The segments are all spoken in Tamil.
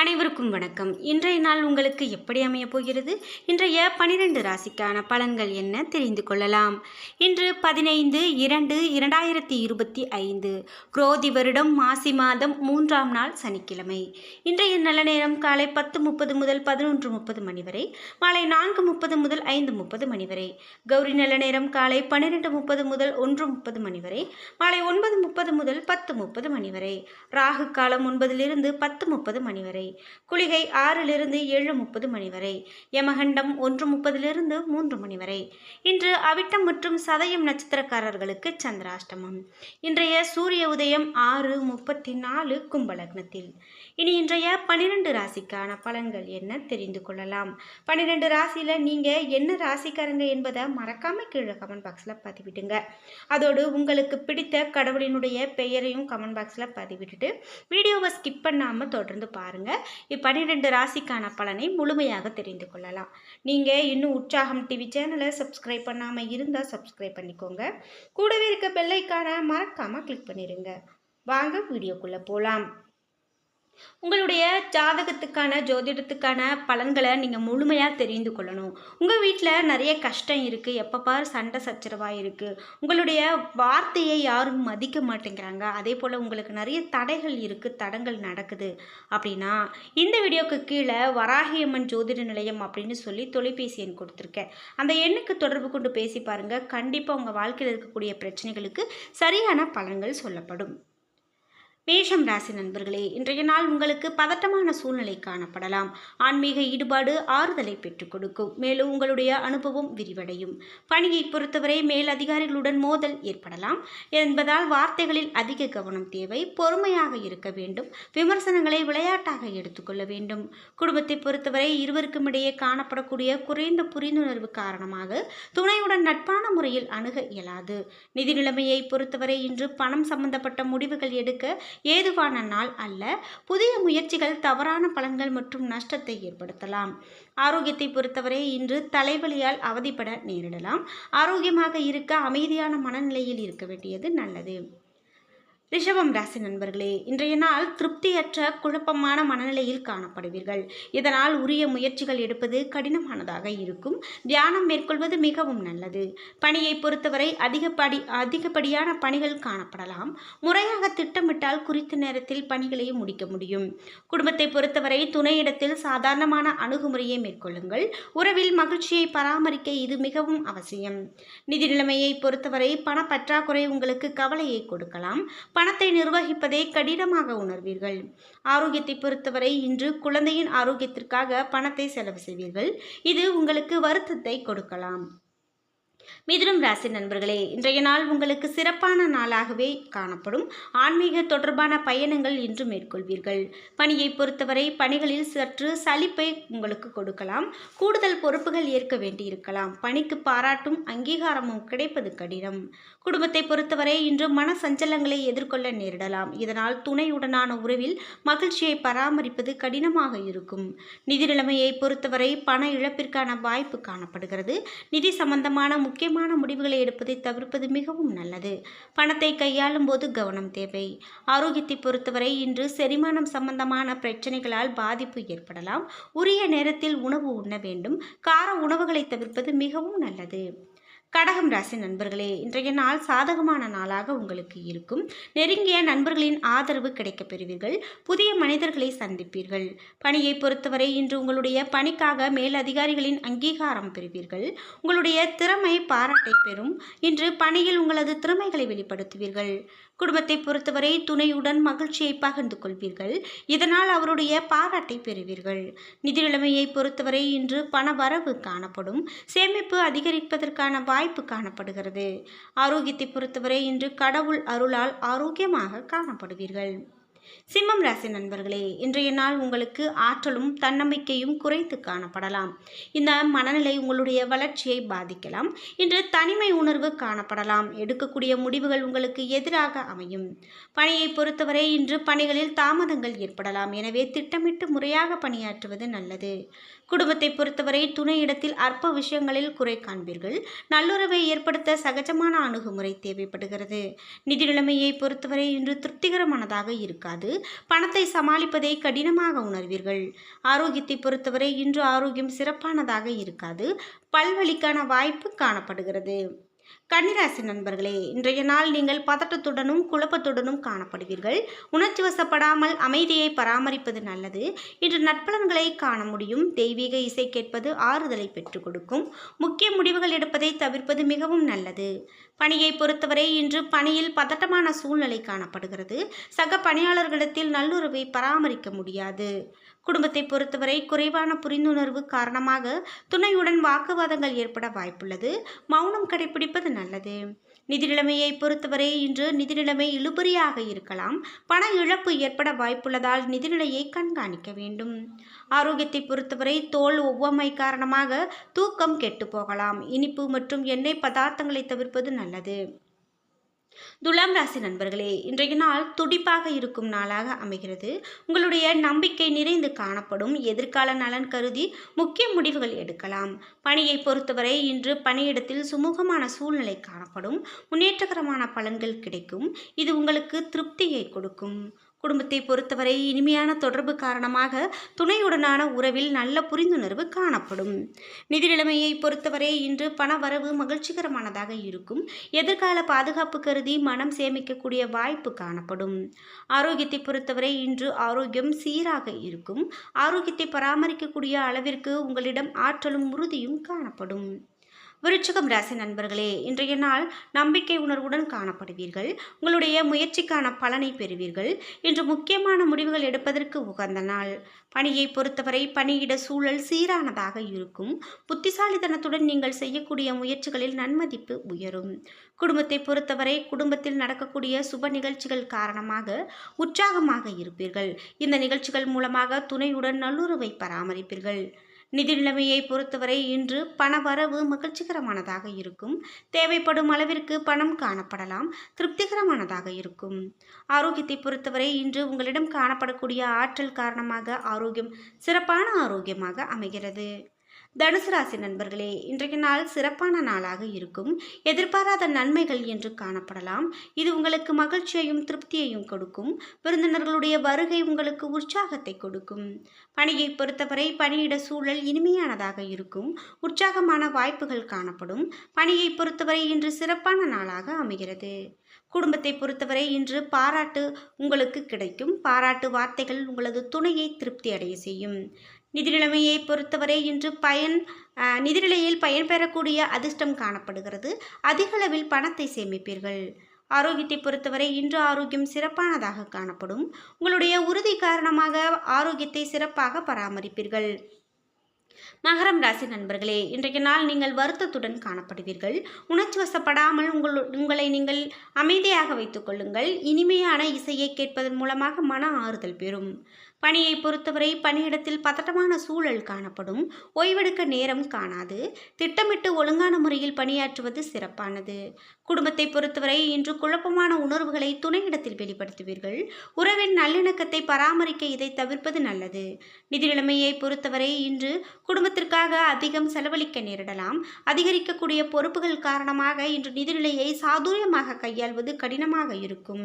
அனைவருக்கும் வணக்கம். இன்றைய நாள் உங்களுக்கு எப்படி அமையப் போகிறது? இன்றைய பனிரெண்டு ராசிக்கான பலன்கள் என்ன தெரிந்து கொள்ளலாம். இன்று பதினைந்து இரண்டு இரண்டாயிரத்தி இருபத்தி ஐந்து குரோதி வருடம் மாசி மாதம் மூன்றாம் நாள் சனிக்கிழமை. இன்றைய நல்ல நேரம் காலை பத்து முப்பது முதல் பதினொன்று முப்பது மணி வரை மாலை நான்கு முப்பது முதல் ஐந்து முப்பது மணி வரை கௌரி நல்ல நேரம் காலை பன்னிரெண்டு முப்பது முதல் ஒன்று முப்பது மணி வரை மாலை ஒன்பது முப்பது முதல் பத்து முப்பது மணி வரை ராகு காலம் ஒன்பதிலிருந்து பத்து முப்பது மணி வரை குளிகை ஆறிலிருந்து ஏழு முப்பது மணி வரை யமகண்டம் ஒன்று முப்பதிலிருந்து மூன்று மணி வரை. இன்று அவிட்டம் மற்றும் சதயம் நட்சத்திரக்காரர்களுக்கு சந்திராஷ்டமம். இன்றைய சூரிய உதயம் ஆறு முப்பத்தி நாலு கும்பலக்னத்தில். இனி இன்றைய பன்னிரெண்டு ராசிக்கான பலன்கள் என்ன தெரிந்து கொள்ளலாம். பன்னிரெண்டு ராசியில் நீங்கள் என்ன ராசிக்காரங்க என்பதை மறக்காமல் கீழே கமெண்ட் பாக்ஸில் பதிவிடுங்க. அதோடு உங்களுக்கு பிடித்த கடவுளினுடைய பெயரையும் கமெண்ட் பாக்ஸில் பதிவிட்டுட்டு வீடியோவை ஸ்கிப் பண்ணாமல் தொடர்ந்து பாருங்கள் இப்பன்னிரெண்டு ராசிக்கான பலனை முழுமையாக தெரிந்து கொள்ளலாம். நீங்கள் இன்னும் உற்சாகம் டிவி சேனலை சப்ஸ்கிரைப் பண்ணாமல் இருந்தால் சப்ஸ்கிரைப் பண்ணிக்கோங்க. கூடவே இருக்க பெல்லைக்கான மறக்காமல் கிளிக் பண்ணிடுங்க வாங்க வீடியோக்குள்ளே போகலாம் உங்களுடைய ஜாதகத்துக்கான ஜோதிடத்துக்கான பலன்களை நீங்கள் முழுமையாக தெரிந்து கொள்ளணும். உங்கள் வீட்டில் நிறைய கஷ்டம் இருக்குது எப்பப்பார் சண்டை சச்சரவாக இருக்குது உங்களுடைய வார்த்தையை யாரும் மதிக்க மாட்டேங்கிறாங்க. அதே போல் உங்களுக்கு நிறைய தடைகள் இருக்குது தடங்கள் நடக்குது அப்படின்னா இந்த வீடியோக்கு கீழே வராகியம்மன் ஜோதிட நிலையம் அப்படின்னு சொல்லி தொலைபேசி எண் கொடுத்துருக்கேன். அந்த எண்ணுக்கு தொடர்பு கொண்டு பேசி பாருங்கள் கண்டிப்பாக உங்கள் வாழ்க்கையில் இருக்கக்கூடிய பிரச்சனைகளுக்கு சரியான பலன்கள் சொல்லப்படும். மேஷம் ராசி நண்பர்களே இன்றைய நாள் உங்களுக்கு பதட்டமான சூழ்நிலை காணப்படலாம். ஆன்மீக ஈடுபாடு ஆறுதலை பெற்றுக் கொடுக்கும். மேலும் உங்களுடைய அனுபவம் விரிவடையும். பணியை பொறுத்தவரை மேல் அதிகாரிகளுடன் மோதல் ஏற்படலாம். என்பதால் வார்த்தைகளில் அதிக கவனம் தேவை. பொறுமையாக இருக்க வேண்டும். விமர்சனங்களை விளையாட்டாக எடுத்துக்கொள்ள வேண்டும். குடும்பத்தை பொறுத்தவரை இருவருக்கும் இடையே காணப்படக்கூடிய குறைந்த புரிந்துணர்வு காரணமாக துணையுடன் நட்பான முறையில் அணுக இயலாது. நிதி நிலைமையை பொறுத்தவரை இன்று பணம் சம்பந்தப்பட்ட முடிவுகள் எடுக்க ஏதுவான நாள் அல்ல. புதிய முயற்சிகள் தவறான பலன்கள் மற்றும் நஷ்டத்தை ஏற்படுத்தலாம். ஆரோக்கியத்தை பொறுத்தவரை இன்று தலைவலியால் அவதிப்பட நேரிடலாம். ஆரோக்கியமாக இருக்க அமைதியான மனநிலையில் இருக்க வேண்டியது நல்லது. ரிஷபம் ராசி நண்பர்களே இன்றைய நாள் திருப்தியற்ற குழப்பமான மனநிலையில் காணப்படுவீர்கள். இதனால் உரிய முயற்சிகள் எடுப்பது கடினமானதாக இருக்கும். தியானம் மேற்கொள்வது மிகவும் நல்லது. பணியை பொறுத்தவரை அதிகப்படி அதிகப்படியான பணிகள் காணப்படலாம். முறையாக திட்டமிட்டால் குறித்த நேரத்தில் பணிகளை முடிக்க முடியும். குடும்பத்தை பொறுத்தவரை துணையிடத்தில் சாதாரணமான அணுகுமுறையை மேற்கொள்ளுங்கள். உறவில் மகிழ்ச்சியை பராமரிக்க இது மிகவும் அவசியம். நிதி நிலைமையை பொறுத்தவரை பணப்பற்றாக்குறை உங்களுக்கு கவலையை கொடுக்கலாம். பணத்தை நிர்வகிப்பதை கடினமாக உணர்வீர்கள். ஆரோக்கியத்தை பொறுத்தவரை இன்று குழந்தையின் ஆரோக்கியத்திற்காக பணத்தை செலவு செய்வீர்கள். இது உங்களுக்கு வருத்தத்தை கொடுக்கலாம். மிதுனம் ராசி நண்பர்களே இன்றைய நாள் உங்களுக்கு சிறப்பான நாளாகவே காணப்படும். ஆன்மீக தொடர்பான பயணங்கள் இன்று மேற்கொள்வீர்கள். பணியை பொறுத்தவரை பணிகளில் சற்று சலிப்பை உங்களுக்கு கொடுக்கலாம். கூடுதல் பொறுப்புகள் ஏற்க வேண்டியிருக்கலாம். பணிக்கு பாராட்டும் அங்கீகாரமும் கிடைப்பது கடினம். குடும்பத்தை பொறுத்தவரை இன்று மன சஞ்சலங்களை எதிர்கொள்ள நேரிடலாம். இதனால் துணையுடனான உறவில் மகிழ்ச்சியை பராமரிப்பது கடினமாக இருக்கும். நிதி நிலைமையை பொறுத்தவரை பண இழப்பிற்கான வாய்ப்பு காணப்படுகிறது. நிதி சம்பந்தமான முக்கியமான முடிவுகளை எடுப்பதை தவிர்ப்பது மிகவும் நல்லது. பணத்தை கையாளும் போது கவனம் தேவை. ஆரோக்கியத்தை பொறுத்தவரை இன்று செரிமானம் சம்பந்தமான பிரச்சனைகளால் பாதிப்பு ஏற்படலாம். உரிய நேரத்தில் உணவு உண்ண வேண்டும். கார உணவுகளை தவிர்ப்பது மிகவும் நல்லது. கடகம் ராசி நண்பர்களே இன்றைய நாள் சாதகமான நாளாக உங்களுக்கு இருக்கும். நெருங்கிய நண்பர்களின் ஆதரவு கிடைக்கப் பெறுவீர்கள். புதிய மனிதர்களை சந்திப்பீர்கள். பணியை பொறுத்தவரை இன்று உங்களுடைய பணிக்காக மேல் அதிகாரிகளின் அங்கீகாரம் பெறுவீர்கள். உங்களுடைய திறமை பாராட்டை பெறும். இன்று பணியில் உங்களது திறமைகளை வெளிப்படுத்துவீர்கள். குடும்பத்தை பொறுத்தவரை துணையுடன் மகிழ்ச்சியை பகிர்ந்து கொள்வீர்கள். இதனால் அவருடைய பாராட்டை பெறுவீர்கள். நிதி நிலைமையை பொறுத்தவரை இன்று பண வரவு காணப்படும். சேமிப்பு அதிகரிப்பதற்கான வாய்ப்பு காணப்படுகிறது. ஆரோக்கியத்தை பொறுத்தவரை இன்று கடவுள் அருளால் ஆரோக்கியமாக காணப்படுவீர்கள். சிம்மம் ராசி நண்பர்களே இன்றைய நாள் உங்களுக்கு ஆற்றலும் தன்னம்பிக்கையும் குறைத்து காணப்படலாம். இந்த மனநிலை உங்களுடைய வளர்ச்சியை பாதிக்கலாம். இன்று தனிமை உணர்வு காணப்படலாம். எடுக்கக்கூடிய முடிவுகள் உங்களுக்கு எதிராக அமையும். பணியை பொறுத்தவரை இன்று பணிகளில் தாமதங்கள் ஏற்படலாம். எனவே திட்டமிட்டு முறையாக பணியாற்றுவது நல்லது. குடும்பத்தை பொறுத்தவரை துணையிடத்தில் அற்ப விஷயங்களில் குறை காண்பீர்கள். நல்லுறவை ஏற்படுத்த சகஜமான அணுகுமுறை தேவைப்படுகிறது. நிதி நிலைமையை பொறுத்தவரை இன்று திருப்திகரமானதாக இருக்காது. பணத்தை சமாளிப்பதை கடினமாக உணர்வீர்கள். ஆரோக்கியத்தை பொறுத்தவரை இன்று ஆரோக்கியம் சிறப்பானதாக இருக்காது. பல்வழிக்கான வாய்ப்பு காணப்படுகிறது. கன்னிராசி நண்பர்களே இன்றைய நாள் நீங்கள் பதட்டத்துடனும் குழப்பத்துடனும் காணப்படுவீர்கள். உணர்ச்சி வசப்படாமல் அமைதியை பராமரிப்பது நல்லது. இன்று நட்பலன்களை காண முடியும். தெய்வீக இசை கேட்பது ஆறுதலை பெற்றுக் கொடுக்கும். முக்கிய முடிவுகள் எடுப்பதை தவிர்ப்பது மிகவும் நல்லது. பணியை பொறுத்தவரை இன்று பணியில் பதட்டமான சூழ்நிலை காணப்படுகிறது. சக பணியாளர்களிடத்தில் நல்லுறவை பராமரிக்க முடியாது. குடும்பத்தை பொறுத்தவரை குறைவான புரிந்துணர்வு காரணமாக துணையுடன் வாக்குவாதங்கள் ஏற்பட வாய்ப்புள்ளது. மௌனம் கடைபிடிப்பது நல்லது. நிதி நிலைமையை பொறுத்தவரை இன்று நிதி நிலைமை இழுபறியாக இருக்கலாம். பண இழப்பு ஏற்பட வாய்ப்புள்ளதால் நிதிநிலையை கண்காணிக்க வேண்டும். ஆரோக்கியத்தை பொறுத்தவரை தோல் ஒவ்வாமை காரணமாக தூக்கம் கெட்டு போகலாம். இனிப்பு மற்றும் எண்ணெய் பதார்த்தங்களை தவிர்ப்பது நல்லது. துலாம் ராசி நண்பர்களே இன்றைய நாள் துடிப்பாக இருக்கும் நாளாக அமைகிறது. உங்களுடைய நம்பிக்கை நிறைந்து காணப்படும். எதிர்கால நலன் கருதி முக்கிய முடிவுகள் எடுக்கலாம். பணியை பொறுத்தவரை இன்று பணியிடத்தில் சுமூகமான சூழ்நிலை காணப்படும். முன்னேற்றகரமான பலன்கள் கிடைக்கும். இது உங்களுக்கு திருப்தியை கொடுக்கும். குடும்பத்தை பொறுத்தவரை இனிமையான தொடர்பு காரணமாக துணையுடனான உறவில் நல்ல புரிந்துணர்வு காணப்படும். நிதி நிலைமையை பொறுத்தவரை இன்று பண வரவு மகிழ்ச்சிகரமானதாக இருக்கும். எதிர்கால பாதுகாப்பு கருதி மனம் சேமிக்கக்கூடிய வாய்ப்பு காணப்படும். ஆரோக்கியத்தை பொறுத்தவரை இன்று ஆரோக்கியம் சீராக இருக்கும். ஆரோக்கியத்தை பராமரிக்கக்கூடிய அளவிற்கு உங்களிடம் ஆற்றலும் உறுதியும் காணப்படும். விருச்சிகம் ராசி நண்பர்களே இன்றைய நாள் நம்பிக்கை உணர்வுடன் காணப்படுவீர்கள். உங்களுடைய முயற்சிக்கான பலனை பெறுவீர்கள். இன்று முக்கியமான முடிவுகள் எடுப்பதற்கு உகந்த நாள். பணியை பொறுத்தவரை பணியிட சூழல் சீரானதாக இருக்கும். புத்திசாலித்தனத்துடன் நீங்கள் செய்யக்கூடிய முயற்சிகளில் நன்மதிப்பு உயரும். குடும்பத்தை பொறுத்தவரை குடும்பத்தில் நடக்கக்கூடிய சுப நிகழ்ச்சிகள் காரணமாக உற்சாகமாக இருப்பீர்கள். இந்த நிகழ்ச்சிகள் மூலமாக துணையுடன் நல்லுறவை பராமரிப்பீர்கள். நிதி நிலைமையை பொறுத்தவரை இன்று பண வரவு மகிழ்ச்சிகரமானதாக இருக்கும். தேவைப்படும் அளவிற்கு பணம் காணப்படலாம். திருப்திகரமானதாக இருக்கும். ஆரோக்கியத்தை பொறுத்தவரை இன்று உங்களிடம் காணப்படக்கூடிய ஆற்றல் காரணமாக ஆரோக்கியம் சிறப்பான ஆரோக்கியமாக அமைகிறது. தனுசு ராசி நண்பர்களே இன்றைய நாள் சிறப்பான நாளாக இருக்கும். எதிர்பாராத நன்மைகள் என்று காணப்படலாம். இது உங்களுக்கு மகிழ்ச்சியையும் திருப்தியையும் கொடுக்கும். விருந்தினர்களுடைய வருகை உங்களுக்கு உற்சாகத்தை கொடுக்கும். பணியை பொறுத்தவரை பணியிட சூழல் இனிமையானதாக இருக்கும். உற்சாகமான வாய்ப்புகள் காணப்படும். பணியை பொறுத்தவரை இன்று சிறப்பான நாளாக அமைகிறது. குடும்பத்தை பொறுத்தவரை இன்று பாராட்டு உங்களுக்கு கிடைக்கும். பாராட்டு வார்த்தைகள் உங்களது துணையை திருப்தி அடைய செய்யும். நிதி நிலைமையை பொறுத்தவரை இன்று பயன் நிதிநிலையில் பயன் பெறக்கூடிய அதிர்ஷ்டம் காணப்படுகிறது. அதிகளவில் பணத்தை சேமிப்பீர்கள். ஆரோக்கியத்தை பொறுத்தவரை இன்று ஆரோக்கியம் சிறப்பானதாக காணப்படும். உங்களுடைய உறுதி காரணமாக ஆரோக்கியத்தை சிறப்பாக பராமரிப்பீர்கள். மகரம் ராசி நண்பர்களே இன்றைய நாள் நீங்கள் வருத்தத்துடன் காணப்படுவீர்கள். உணர்ச்சி வசப்படாமல் உங்கள் உங்களை நீங்கள் அமைதியாக வைத்துக் கொள்ளுங்கள். இனிமையான இசையை கேட்பதன் மூலமாக மன ஆறுதல் பெறும். பணியை பொறுத்தவரை பணியிடத்தில் பதட்டமான சூழல் காணப்படும். ஓய்வெடுக்க நேரம் காணாது. திட்டமிட்டு ஒழுங்கான முறையில் பணியாற்றுவது சிறப்பானது. குடும்பத்தை பொறுத்தவரை இன்று குழப்பமான உணர்வுகளை துணையிடத்தில் வெளிப்படுத்துவீர்கள். உறவின் நல்லிணக்கத்தை பராமரிக்க இதை தவிர்ப்பது நல்லது. நிதி நிலைமையை பொறுத்தவரை இன்று குடும்பத்திற்காக அதிகம் செலவழிக்க நேரிடலாம். அதிகரிக்கக்கூடிய பொறுப்புகள் காரணமாக இன்று நிதிநிலையை சாதுரியமாக கையாள்வது கடினமாக இருக்கும்.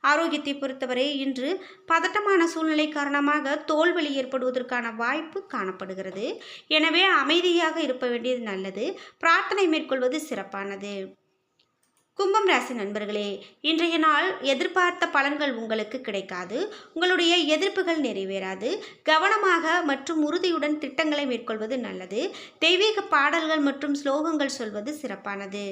ஆரோக்கியத்தை பொறுத்தவரை இன்று பதட்டமான சூழ்நிலை காரணமாக தோல்வலி ஏற்படுவதற்கான வாய்ப்பு காணப்படுகிறது. எனவே அமைதியாக இருக்க வேண்டியது நல்லது. பிரார்த்தனை மேற்கொள்வது சிறப்பானது. கும்பம் ராசி நண்பர்களே இன்றைய நாள் எதிர்பார்த்த பலன்கள் உங்களுக்கு கிடைக்காது. உங்களுடைய எதிர்ப்புகள் நிறைவேறாது. கவனமாக மற்றும் உறுதியுடன் திட்டங்களை மேற்கொள்வது நல்லது. தெய்வீக பாடல்கள் மற்றும் ஸ்லோகங்கள் சொல்வது சிறப்பானது.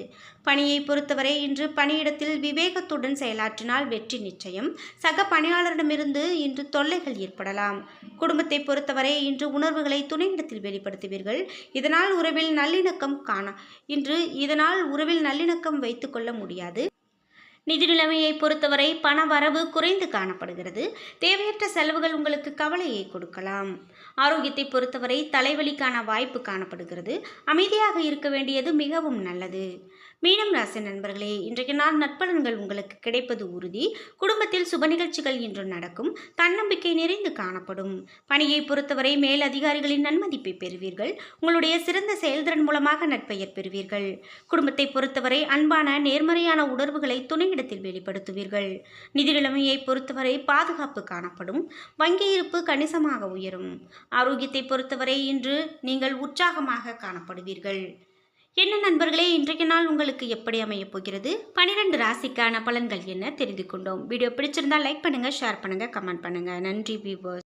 பணியை பொறுத்தவரை இன்று பணியிடத்தில் விவேகத்துடன் செயலாற்றினால் வெற்றி நிச்சயம். சக பணியாளரிடமிருந்து இன்று தொல்லைகள் ஏற்படலாம். குடும்பத்தை பொறுத்தவரை இன்று உணர்வுகளை துணையிடத்தில் வெளிப்படுத்துவீர்கள். இதனால் உறவில் நல்லிணக்கம் காண இன்று இதனால் உறவில் நல்லிணக்கம் வைத்துக்கொள்ள முடியாது. நிதி நிலைமையை பொறுத்தவரை பண வரவு குறைந்து காணப்படுகிறது. தேவையற்ற செலவுகள் உங்களுக்கு கவலையை கொடுக்கலாம். ஆரோக்கியத்தை பொறுத்தவரை தலைவலிக்கான வாய்ப்பு காணப்படுகிறது. அமைதியாக இருக்க வேண்டியது மிகவும் நல்லது. மீனம் ராசி நண்பர்களே இன்றைக்கு நாள் நட்பலன்கள் உங்களுக்கு கிடைப்பது உறுதி. குடும்பத்தில் சுப நிகழ்ச்சிகள் இன்று நடக்கும். தன்னம்பிக்கை நிறைந்து காணப்படும். பணியை பொறுத்தவரை மேல் அதிகாரிகளின் நன்மதிப்பை பெறுவீர்கள். உங்களுடைய சிறந்த செயல்திறன் மூலமாக நட்பெயர் பெறுவீர்கள். குடும்பத்தை பொறுத்தவரை அன்பான நேர்மறையான உணர்வுகளை துணையிடத்தில் வெளிப்படுத்துவீர்கள். நிதி நிலைமையை பொறுத்தவரை பாதுகாப்பு காணப்படும். வங்கி இருப்பு கணிசமாக உயரும். ஆரோக்கியத்தை பொறுத்தவரை இன்று நீங்கள் உற்சாகமாக காணப்படுவீர்கள். என்ன நண்பர்களே இன்றைக்கு நாள் உங்களுக்கு எப்படி அமையப் போகிறது? பனிரெண்டு ராசிக்கான பலன்கள் என்ன தெரிந்து கொண்டோம். வீடியோ பிடிச்சிருந்தா லைக் பண்ணுங்க ஷேர் பண்ணுங்க கமெண்ட் பண்ணுங்க. நன்றி வியூவர்ஸ்